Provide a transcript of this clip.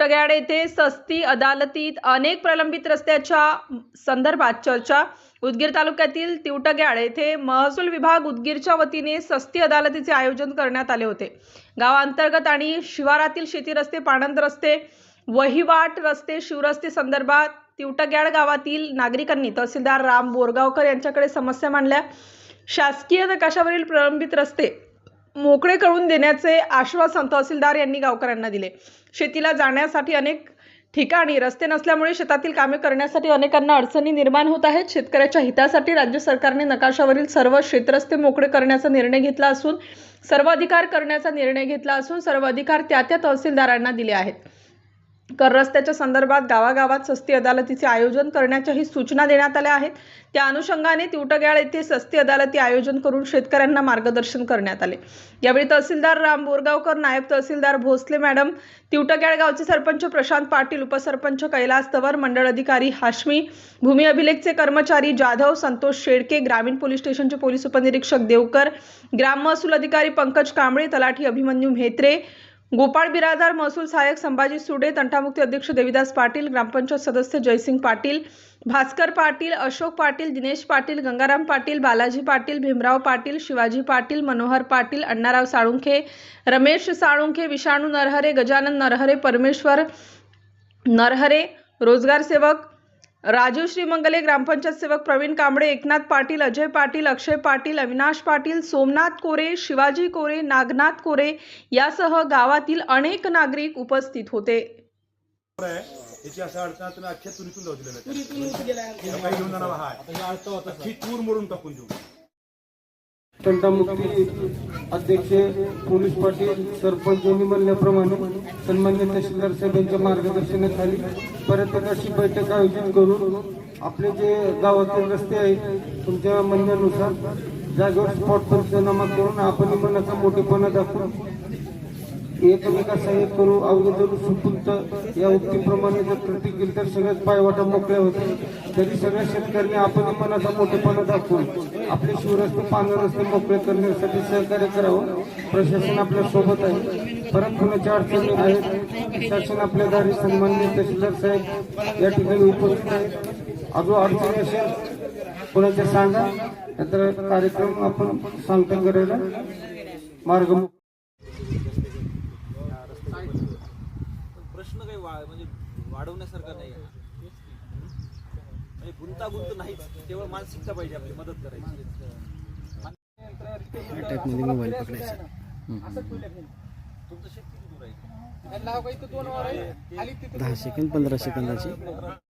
टग्याड येथे सस्ती अदालतीत अनेक प्रलंबित रस्त्याच्या संदर्भात चर्चा. उदगीर तालुक्यातील तिवटग्याड येथे महसूल विभाग उदगीरच्या वतीने सस्ती अदालतीचे आयोजन करण्यात आले होते. गावांतर्गत आणि शिवारातील शेती रस्ते पाणंद रस्ते वहिवाट रस्ते शिवरस्ते संदर्भात तिवटग्याड गावातील नागरिकांनी तहसीलदार राम बोरगावकर यांच्याकडे समस्या मांडल्या. शासकीय नकाशावरील प्रलंबित रस्ते मोकळे करून देण्याचे आश्वासन तहसीलदार यांनी गावकऱ्यांना दिले. शेतीला जाण्यासाठी अनेक ठिकाणी रस्ते नसल्यामुळे शेतातील कामे करण्यासाठी अनेकांना अडचणी निर्माण होत आहेत. शेतकऱ्याच्या हितासाठी राज्य सरकारने नकाशावरील सर्व शेतरस्ते मोकळे करण्याचा निर्णय घेतला असून सर्व अधिकार करण्याचा निर्णय घेतला असून सर्व अधिकार त्या त्या तहसीलदारांना दिले आहेत. कर रस्त्याच्या संदर्भात गावागावात सस्ती अदालतीचे आयोजन करण्याच्याही सूचना देण्यात आल्या आहेत. त्या अनुषंगाने तिवटग्याळ येथे सस्ती अदालती आयोजन करून शेतकऱ्यांना मार्गदर्शन करण्यात आले. यावेळी तहसीलदार राम बोरगावकर नायब तहसीलदार भोसले मॅडम तिवटग्याळ गावचे सरपंच प्रशांत पाटील उपसरपंच कैलास तवर मंडळ अधिकारी हाशमी भूमी अभिलेखचे कर्मचारी जाधव संतोष शेडके ग्रामीण पोलीस स्टेशनचे पोलीस उपनिरीक्षक देवकर ग्राम महसूल अधिकारी पंकज कांबळे तलाठी अभिमन्यू म्हेत्रे गोपाळ बिरादार महसूल सहाय्यक संभाजी सुडे तंटामुक्ती अध्यक्ष देविदास पाटील ग्रामपंचायत सदस्य जयसिंग पाटील भास्कर पाटील अशोक पाटील दिनेश पाटील गंगाराम पाटील बालाजी पाटील भीमराव पाटील शिवाजी पाटील मनोहर पाटील अण्णाराव साळुंखे रमेश साळुंखे विषाणू नरहरे गजानन नरहरे परमेश्वर नरहरे रोजगार सेवक राजू श्रीमंगले ग्रामपंचायत सेवक प्रवीण कांबळे एकनाथ पाटील अजय पाटील अक्षय पाटील अविनाश पाटील सोमनाथ कोरे शिवाजी कोरे नागनाथ कोरे यासह गावातील अनेक नागरिक उपस्थित होते. आहे याची असं अडचण तुम्ही अख्ख्या तुरीतून जाऊ दिलेलं आहे काही घेऊन जाणार आहात. ही तूर मोडून टाकून देऊ. तंटामुक्ती अध्यक्ष पोलीस पाटील सरपंच यांनी म्हणल्याप्रमाणे सन्मान्य तहसीलदार साहेबांच्या मार्गदर्शनाखाली परत एक अशी बैठक आयोजित करून आपले जे गावातील रस्ते आहेत तुमच्या म्हणण्यानुसार जागेवर स्पॉट पंचनामा करून आपण मनाचा मोठेपणा दाखवून एकमेका सहाय्य करू. अवघड जरू या उक्तीप्रमाणे जर कृती केली तर सगळ्याच पायवाटा मोकळ्या होत्या तरी सगळ्या शेतकऱ्यांनी आपण मनाचा मोठेपणा दाखवून आपले शिवरस्ते पानं रस्ते मोकळे करण्यासाठी सहकार्य करावं. प्रशासन आपल्यासोबत आहे. परत कुणाच्या अडचणी आहेत शासन आपल्या दारी सन्मान्य तहसीलदार साहेब या ठिकाणी उपस्थित आहेत. अजून अडचणी असेल कोणाच्या सांगा. नंतर कार्यक्रम आपण सांगता करायला. मार्ग प्रश्न काही म्हणजे वाढवण्यासारखा नाही गुंतागुंत नाहीच केवळ मानसिकता पाहिजे आपली मदत करायची. मोबाईल पकडायचा. तुमचं शेत किती दूर आहे? दहा सेकंद पंधरा सेकंदाची.